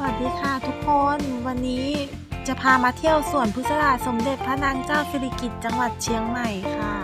สวัสดีค่ะทุกคนวันนี้จะพามาเที่ยวสวนพุทธราสมเด็จพระนางเจ้าสิริกิติ์จังหวัดเชียงใหม่ค่ะ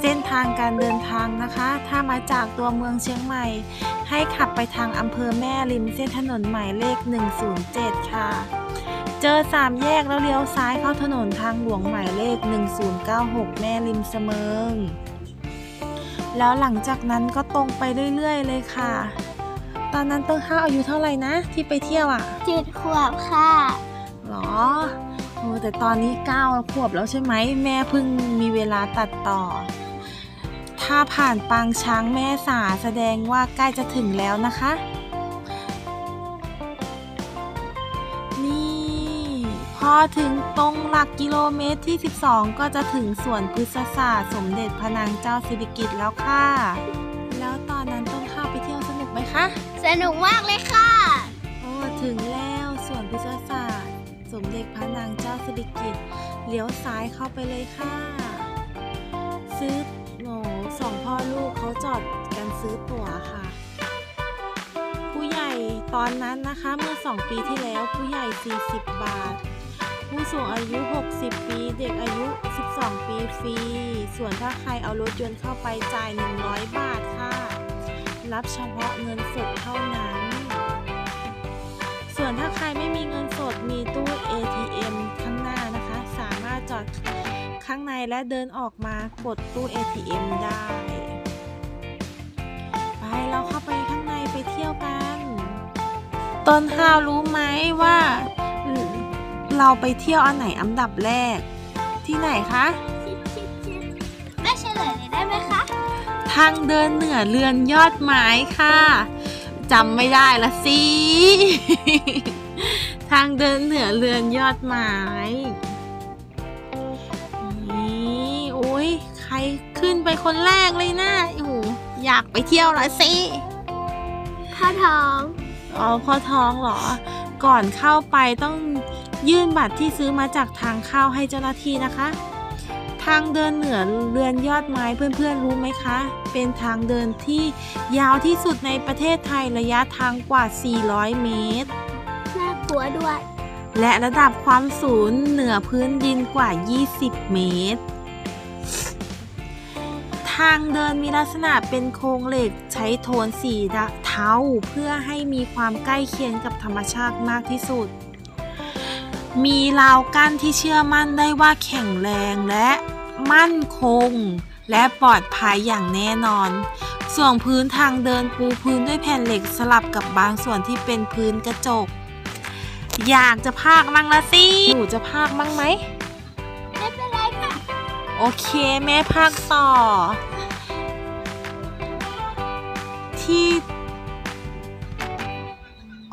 เส้นทางการเดินทางนะคะ ถ้ามาจากตัวเมืองเชียงใหม่ ให้ขับไปทางอำเภอแม่ริมเส้นถนนหมายเลข 107 ค่ะ เจอสามแยกแล้วเลี้ยวซ้ายเข้าถนนทางหลวงหมายเลข 1096 แม่ริมเสมิงแล้วหลังจากนั้นก็ตรงไปเรื่อย ๆ เลยค่ะ ตอนนั้นต้นข้าวอายุเท่าไหร่นะ ที่ไปเที่ยวอะ่ะเจ็ดขวบค่ะหรอโอ้แต่ตอนนี้เก้าขวบแล้วใช่ไหมแม่เพิ่งมีเวลาตัดต่อ ถ้าผ่านปางช้างแม่สาแสดงว่าใกล้จะถึงแล้วนะคะ นี่ พอถึงตรงหลักกิโลเมตรที่ 12 ก็จะถึงสวนพฤกษศาสตร์สมเด็จพระนางเจ้าสิริกิติ์แล้วค่ะ แล้วตอนนั้นต้นข้าวไปเที่ยวสนุกไหมคะส นุกมากเลยค่ะ โอ้ถึงแล้วสวนพฤกษศาสตร์ สมเด็จพระนางเจ้าสิริกิติ์เลี้ยวซ้ายเข้าไปเลยค่ะ ซื้อโหนสองพ่อลูกเขาจอดกันซื้อตั๋วค่ะ ผู้ใหญ่ตอนนั้นนะคะเมื่อ 2 ปีที่แล้วผู้ใหญ่ 40 บาท ผู้สูงอายุ 60 ปี เด็กอายุ 12 ปีฟรี ส่วนถ้าใครเอารถยนต์เข้าไปจ่าย 100 บาทค่ะ รับเฉพาะเงินสดเท่านั้น ส่วนถ้าใครไม่มีเงินสดมีตู้ ATM ข้างหน้านะคะ สามารถจอดข้างในและเดินออกมากดตู้ ATM ได้ ไปเราเข้าไปข้างในไปเที่ยวกัน ต้นข้าวรู้ไหมว่า เราไปเที่ยวอันไหนอันดับแรก ที่ไหนคะางเดินเหนือเรือนยอดไม้ค่ะจำไม่ได้ละสิ ทางเดินเหนือเรือนยอดไม้นี่โอ้ยใครขึ้นไปคนแรกเลยนะโอ้โหอยากไปเที่ยวละสิพ่อท้อง อ๋อพ่อท้องเหรอ ก่อนเข้าไปต้องยื่นบัตรที่ซื้อมาจากทางเข้าให้เจ้าหน้าที่นะคะ ทางเดินเหนือเรือนยอดไม้เพื่อนๆรู้ไหมคะ เป็นทางเดินที่ยาวที่สุดในประเทศไทยระยะทางกว่า 400 เมตร น่ากลัวด้วย และระดับความสูงเหนือพื้นดินกว่า 20 เมตร ทางเดินมีลักษณะเป็นโครงเหล็กใช้โทนสีเทาเพื่อให้มีความใกล้เคียงกับธรรมชาติมากที่สุด มีราวกั้นที่เชื่อมั่นได้ว่าแข็งแรงและมั่นคง และปลอดภัยอย่างแน่นอน ส่วนพื้นทางเดินปูพื้นด้วยแผ่นเหล็กสลับกับบางส่วนที่เป็นพื้นกระจก อยากจะพากมั่งละสิหนูจะพากมั่งไหมไม่เป็นไรค่ะ โอเค แม่พากต่อ ที่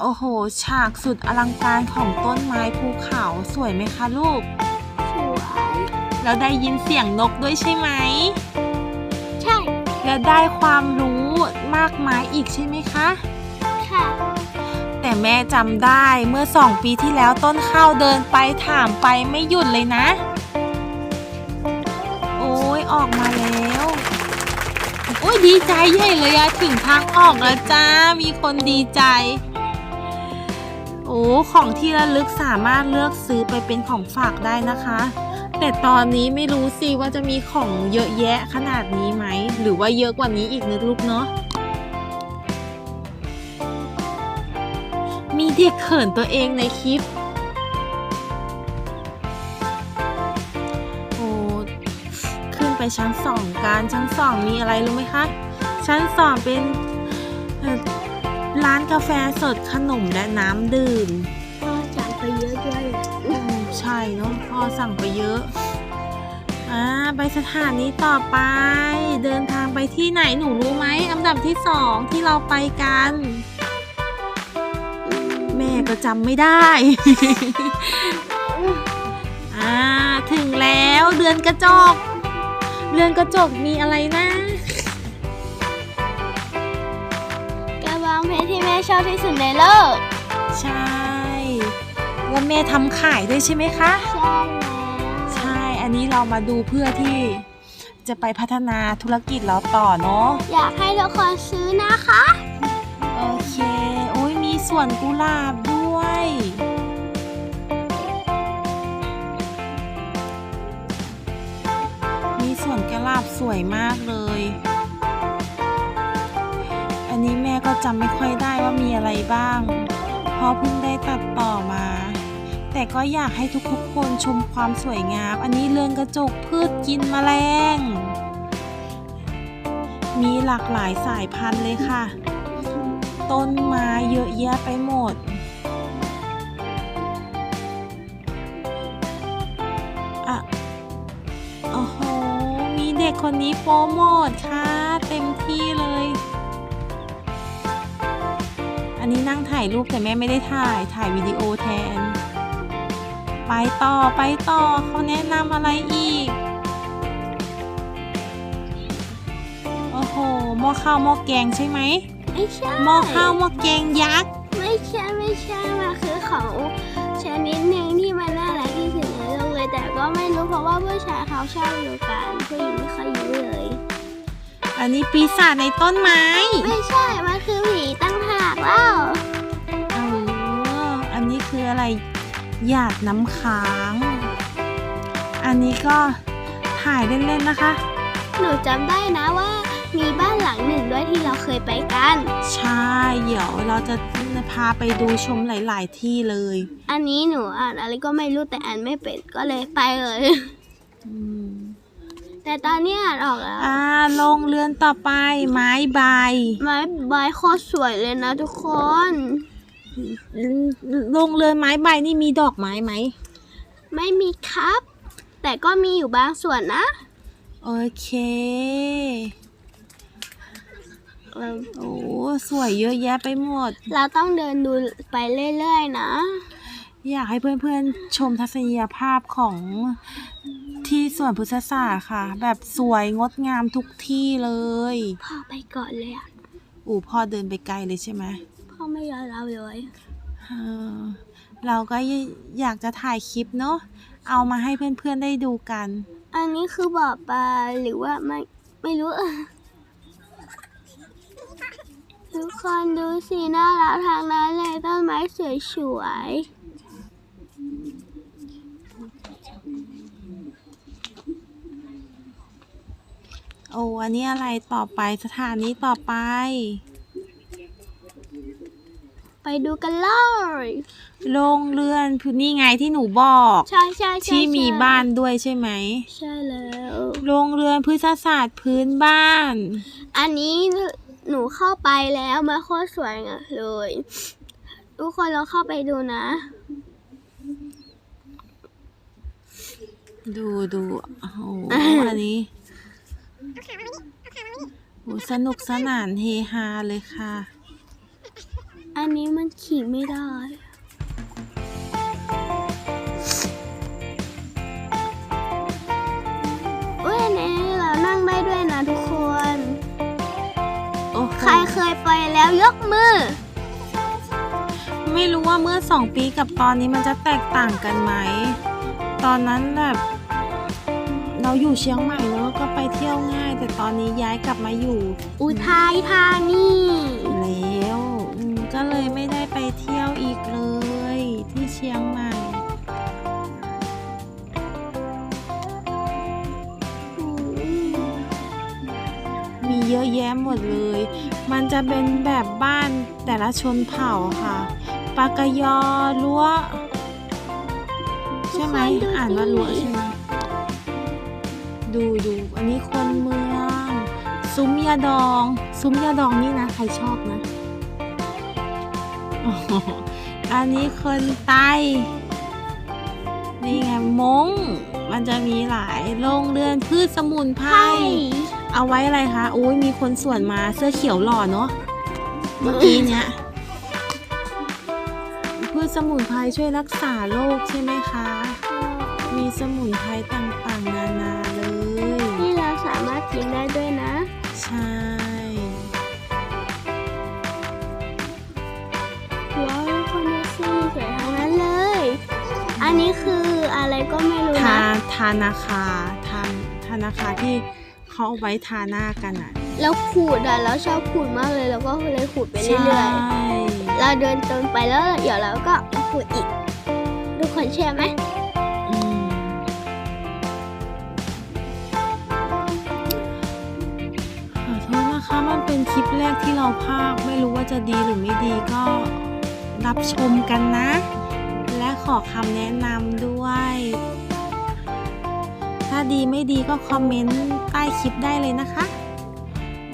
โอ้โห ฉากสุดอลังการของต้นไม้ภูเขาสวยไหมคะลูก สวย แล้วได้ยินเสียงนกด้วยใช่ไหม ใช่ แล้วได้ความรู้มากมายอีกใช่ไหมคะ ค่ะ แต่แม่จำได้เมื่อสองปีที่แล้วต้นข้าวเดินไปถามไปไม่หยุดเลยนะ โอ้ยออกมาแล้วโอ้ยดีใจใหญ่เลยอะถึงทางออกแล้วจ้า มีคนดีใจโอ้ ของที่ระลึกสามารถเลือกซื้อไปเป็นของฝากได้นะคะ แต่ตอนนี้ไม่รู้สิว่าจะมีของเยอะแยะขนาดนี้ไหม หรือว่าเยอะกว่านี้อีกนะลูกเนาะ มีเด็กเขินตัวเองในคลิป โอ้ ขึ้นไปชั้นสองกันชั้นสองมีอะไรรู้ไหมคะ ชั้นสองเป็น ร้านกาแฟสดขนมและน้ำดื่มพ่อสั่งไปเยอะด้วยอืมใช่เนาะพ่อสั่งไปเยอะอ่าไปสถานีต่อไป เดินทางไปที่ไหนหนูรู้ไหมอันดับที่สองที่เราไปกัน แม่ก็จำไม่ได้ อ่าถึงแล้วเรือนกระจกเรือนกระจกมีอะไรนะ เพชรที่แม่ชอบที่สุดในโลก ใช่ แล้วแม่ทำขายด้วยใช่ไหมคะ ใช่แล้วใช่ อันนี้เรามาดูเพื่อที่จะไปพัฒนาธุรกิจเราต่อเนาะ อยากให้ทุกคนซื้อนะคะ โอเค โอ้ยมีสวนกุหลาบด้วด้วยมีสวนกระหลาบสวยมากเลยอั นี้แม่ก็จำไม่ค่อยได้ว่ามีอะไรบ้าง เพราะเพิ่งได้ตัดต่อมา แต่ก็อยากให้ทุกๆคนชมความสวยงาม อันนี้เรือนกระจกพืชกินแมลง มีหลากหลายสายพันธุ์เลยค่ะ ต้นไม้เยอะแยะไปหมดอะโอ้โห มีเด็กคนนี้โปรโมทค่ะ เต็มที่เลย นนี้นั่งถ่ายรูปแต่แม่ไม่ได้ถ่าย ถ่ายวิดีโอแทน ไปต่อไปต่อเขาแนะนำอะไรอีก โอ้โห หม้อข้าวหม้อแกงใช่ไหม ไม่ใช่ หม้อข้าวหม้อแกงยักษ์ ไม่ใช่ไม่ใช่มันคือของชนิดหนึ่งที่มันน่ารักที่สุดในโลกเลย แต่ก็ไม่รู้เพราะว่าผู้ชายเขาชอบอยู่กันผู้หญิงไม่ค่อยอยู่เลย อันนี้ปีศาจในต้นไม้ ไม่ใช่ มันคือผีตั้ งหากแล้วเอออันนี้คืออะไร หยาดน้ำค้าง อันนี้ก็ถ่ายเล่นๆนะคะ หนูจำได้นะว่ามีบ้านหลังหนึ่งด้วยที่เราเคยไปกัน ใช่ เดี๋ยวเราจะพาไปดูชมหลาย ๆ ที่เลย อันนี้หนูอ่านอะไรก็ไม่รู้แต่อ่านไม่เป็นก็เลยไปเลย อืม แต่ตอนนี้อ่านออกแล้วอ่าโรงเรือนต่อไป ไม้ใบ ไม้ใบโคตรสวยเลยนะทุกคนโรงเรือนไม้ใบนี่มีดอกไม้ไหม ไม่มีครับ แต่ก็มีอยู่บางส่วนนะ โอเคเราโอ้สวยเยอะแยะไปหมด เราต้องเดินดูไปเรื่อยๆนะ อยากให้เพื่อนๆชมทัศนียภาพของ ที่สวนพุทธศาสตร์ค่ะ แบบสวยงดงามทุกที่เลย พ่อไปก่อนเลยอะ อู่พ่อเดินไปไกลเลยใช่ไหมพ่อไม่ยอมเราเลยเออเราก็อยากจะถ่ายคลิปเนาะเอามาให้เพื่อนๆได้ดูกัน อันนี้คือบ่อปลาหรือว่าไม่ไม่รู้ ทุกคนดูสิน่ารักทางนั้นเลยต้นไม้สวยๆ โอ้อันนี้อะไรต่อไปสถานีต่อไป ไปดูกันเลยโรงเรือนพื้นนี่ไงที่หนูบอก ใช่ใช่ใช่ที่มีใช่บ้านด้วยใช่ไหม ใช่แล้วโรงเรือนพฤกษศาสตร์พื้นบ้าน อันนี้หนูเข้าไปแล้วมันโคตรสวยอะเลย ทุกคนลองเข้าไปดูนะ ดูดูโอ้โหอันนี้ โหสนุกสนานเฮฮาเลยค่ะ อันนี้มันขี่ไม่ได้อุ้ยอันนี้เรานั่งได้ด้วยนะทุกคน โอ้โหใครเคยไปแล้วยกมือ ไม่รู้ว่าเมื่อสองปีกับตอนนี้มันจะแตกต่างกันไหม ตอนนั้นแบบ เราอยู่เชียงใหม่เนอะก็ไปเที่ยวง่าย แต่ตอนนี้ย้ายกลับมาอยู่อุทัยธานีแล้วอืมก็เลยไม่ได้ไปเที่ยวอีกเลย ที่เชียงใหม่มีเยอะแยะหมดเลย มันจะเป็นแบบบ้านแต่ละชนเผ่าค่ะปากยอรั้วใช่ไหมทุกคนดูอ่านว่ารั้วสิใช่ไหม ดูดู อันนี้คนเมือง ซุ้มยาดอง ซุ้มยาดองนี่นะ ใครชอบนะอ๋ออันนี้คนไต้นี่ไงมง มันจะมีหลายโรงเรือนพืชสมุนไพรใช่เอาไว้อะไรคะโอ้ยมีคนส่วนมาเสื้อเขียวหล่อเนาะ เมื่อกี้เนี้ยพืชสมุนไพรช่วยรักษาโรคใช่ไหมคะ มีสมุนไพรต่างๆนานา รถกินได้ด้วยนะ ใช่ ว้าวคนดูสิสวยทั้งนั้นเลย อันนี้คืออะไรก็ไม่รู้ทานะ ทานาคาทานทานาคาที่เขาเอาไว้ทาหน้ากันอะแล้วขูดอะแล้วชอบขูดมากเลย แล้วก็เลยขูดไปใช่เรื่อยเราเดินตรงไปแล้วเดี๋ยวเราก็มาขุดอีก ทุกคนเชื่อไหม นะคะมันเป็นคลิปแรกที่เราพากย์ไม่รู้ว่าจะดีหรือไม่ดีก็รับชมกันนะ และขอคำแนะนำด้วย ถ้าดีไม่ดีก็คอมเมนต์ใต้คลิปได้เลยนะคะ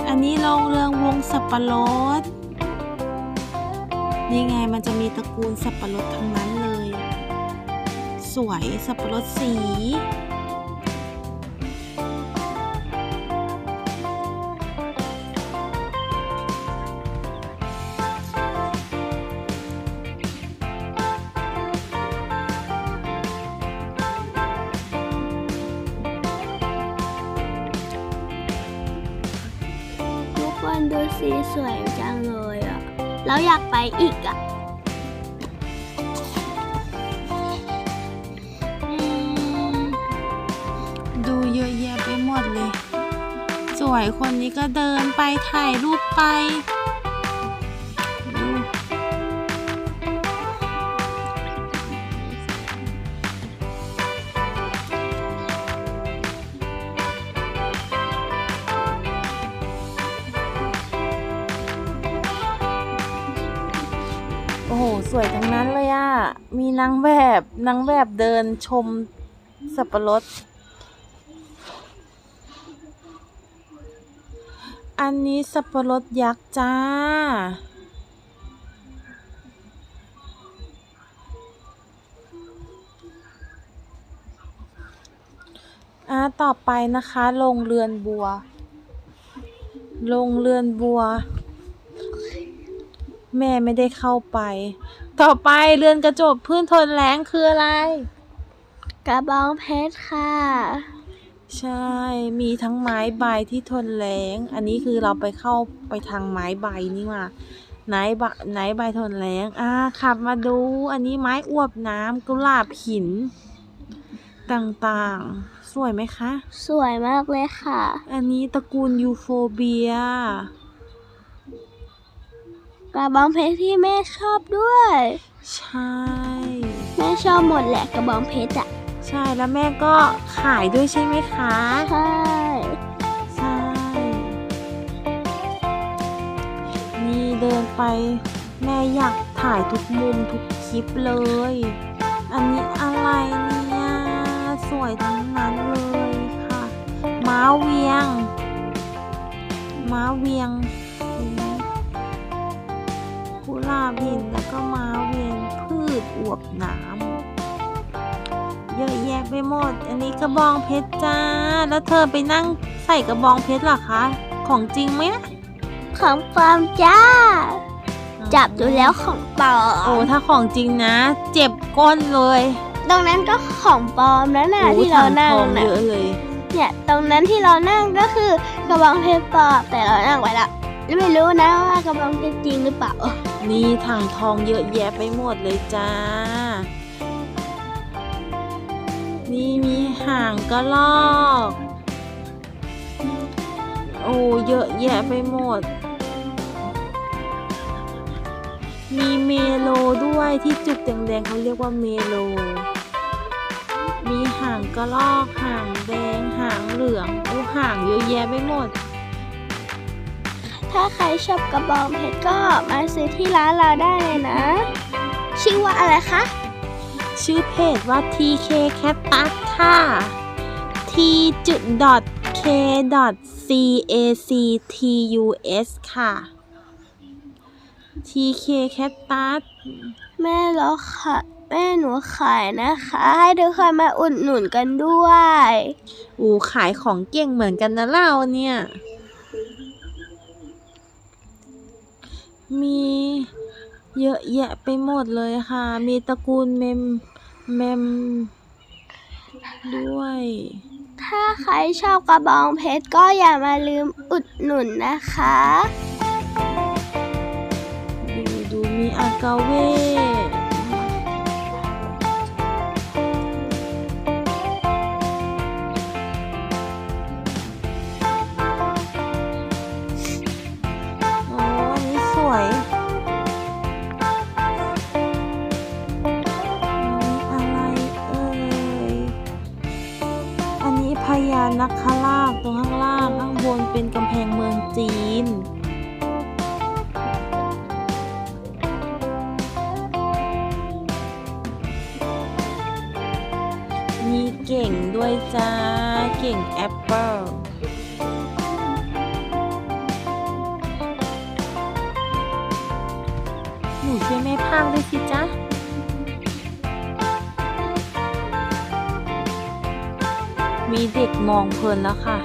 อันนี้โรงเรืองวงสับปะรดนี่ไงมันจะมีตระกูลสับปะรดทั้งนั้นเลย สวยสับปะรดสี ดูสีสวยจังเลยอะเราอยากไปอีกอะดูเยอะแยะไปหมดเลย สวยคนนี้ก็เดินไปถ่ายรูปไป อ้โห สวยทั้งนั้นเลยอะมีนางแบบนางแบบเดินชมสับปะรด อันนี้สับปะรดยักษ์จ้า อ่า ต่อไปนะคะโรงเรือนบัวโรงเรือนบัว แม่ไม่ได้เข้าไป ต่อไปเรือนกระจกพื้นทนแรงคืออะไร กระบองเพชรค่ะ ใช่ มีทั้งไม้ใบที่ทนแรงอันนี้คือเราไปเข้าไปทางไม้ใบนี่มาไม้ใบไม้ใบทนแรงอ่าขับมาดู อันนี้ไม้อวบน้ำกุหลาบหิน ต่างๆ สวยไหมคะ สวยมากเลยค่ะ อันนี้ตระกูลยูโฟเบีย กระบองเพชรที่แม่ชอบด้วย ใช่ แม่ชอบหมดแหละกระบองเพชรอะใช่แล้วแม่ก็ขายด้วยใช่ไหมคะ ใช่ ใช่ นี่เดินไป แม่อยากถ่ายทุกมุมทุกคลิปเลย อันนี้อะไรเนี่ย สวยทั้งนั้นเลยค่ะ ม้าเวียง ม้าเวียงาบหินแล้วก็ม้าเวียงพืชอวบหนามเยอะแยะไปหมด อันนี้กระบองเพชรจ้า แล้วเธอไปนั่งใส่กระบองเพชรเหรอคะ ของจริงไหมนะของปลอมจ้า จับดูแล้วของปลอโอ้มถ้าของจริงนะ เจ็บก้นเลย ตรงนั้นก็ของปลอมแล้วนะโอ้ที่เราถังนั่งทองนะเยอะเลยเนี่ยตรงนั้นที่เรานั่งก็คือกระบองเพชรปลอมแต่เรานั่งไว้ละ ไม่รู้นะว่ากระบองเพชรจริงหรือเปล่า นี่ถังทองเยอะแยะไปหมดเลยจ้า นี่มีห่างกระลอก โอ้เยอะแยะไปหมด มีเมโลด้วยที่จุดแดงๆเขาเรียกว่าเมโล มีห่างกระลอกห่างแดงห่างเหลืองโอ้ห่างเยอะแยะไปหมด ถ้าใครชอบกระบองเพชรก็มาซื้อที่ร้านเราได้เลยนะ ชื่อว่าอะไรคะ ชื่อเพจว่า TK Cactus ค่ะ T จุด dot K dot C A C T U S ค่ะ TK Cactus แม่เราขายแม่หนูขายนะคะ ให้ทุกคนมาอุดหนุนกันด้วย อูขายของเก่งเหมือนกันนะเราเนี่ย มีเยอะแยะไปหมดเลยค่ะ มีตระกูลเมมเมมด้วย ถ้าใครชอบกระบองเพชรก็อย่ามาลืมอุดหนุนนะคะ ดูดูมีอากาเว มีเด็กมองเพลินแล้วค่ะ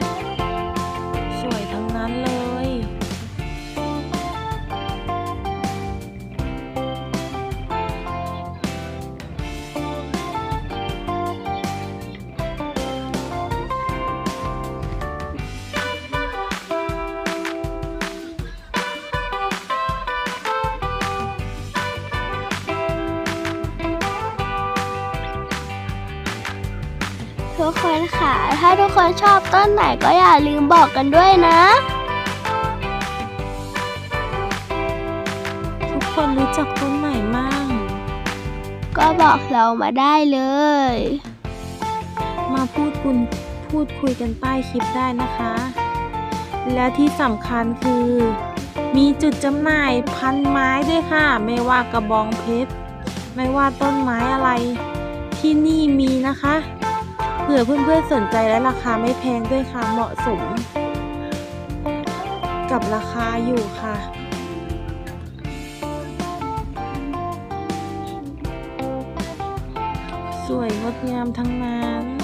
ถ้าทุกคนชอบต้นไหนก็อย่าลืมบอกกันด้วยนะ ทุกคนรู้จักต้นไหนมั่ง ก็บอกเรามาได้เลย มาพูดคุยพูดคุยกันใต้คลิปได้นะคะ และที่สำคัญคือ มีจุดจำหน่ายพันไม้ด้วยค่ะ ไม่ว่ากระบองเพชร ไม่ว่าต้นไม้อะไร ที่นี่มีนะคะเผื่อเพื่อนๆสนใจและราคาไม่แพงด้วยค่ะ เหมาะสม กับราคาอยู่ค่ะสวยงดงามทั้งนั้นอัน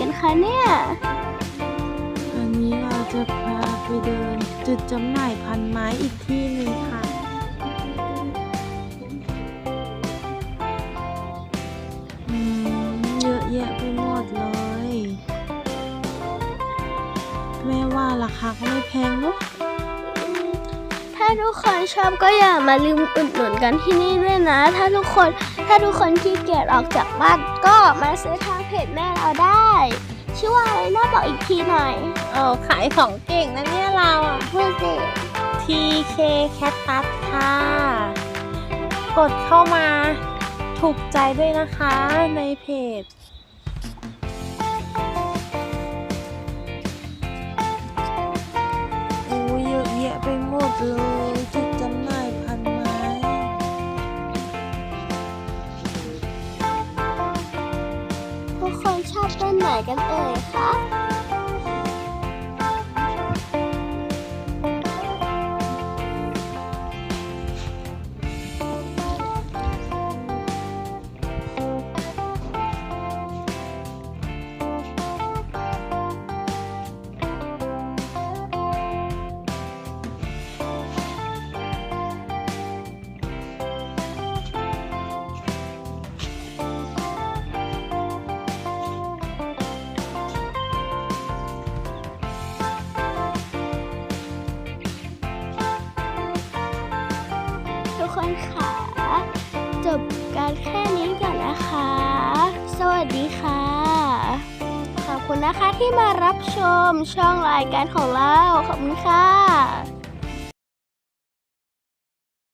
กันคะเนี่ยอันนี้เราจะพาไปเดิน จุดจำหน่ายพันไม้อีกที่หนึ่งค่ะ อืม เยอะแยะไปหมดเลย แม่ว่าราคาก็ไม่แพงเนอะถ้าทุกคนชอบก็อย่ามาลืมอุดหนุนกันที่นี่ด้วยนะ ถ้าทุกคนถ้าทุกคนขี้เกียจออกจากบ้านก็มาซื้อทาง เพจแม่เราได้ ชื่อว่าอะไรน่าบอกอีกทีหน่อยเออขายของเก่งนะเนี่ยเราอะพูดสิ TK Cactus ค่ะ กดเข้ามาถูกใจด้วยนะคะในเพจโอ้ยเยอะแยะไปหมดเลย นไหนกันเอ่ยคะ นะคะที่มารับชมช่องรายการของเรา ขอบคุณค่ะ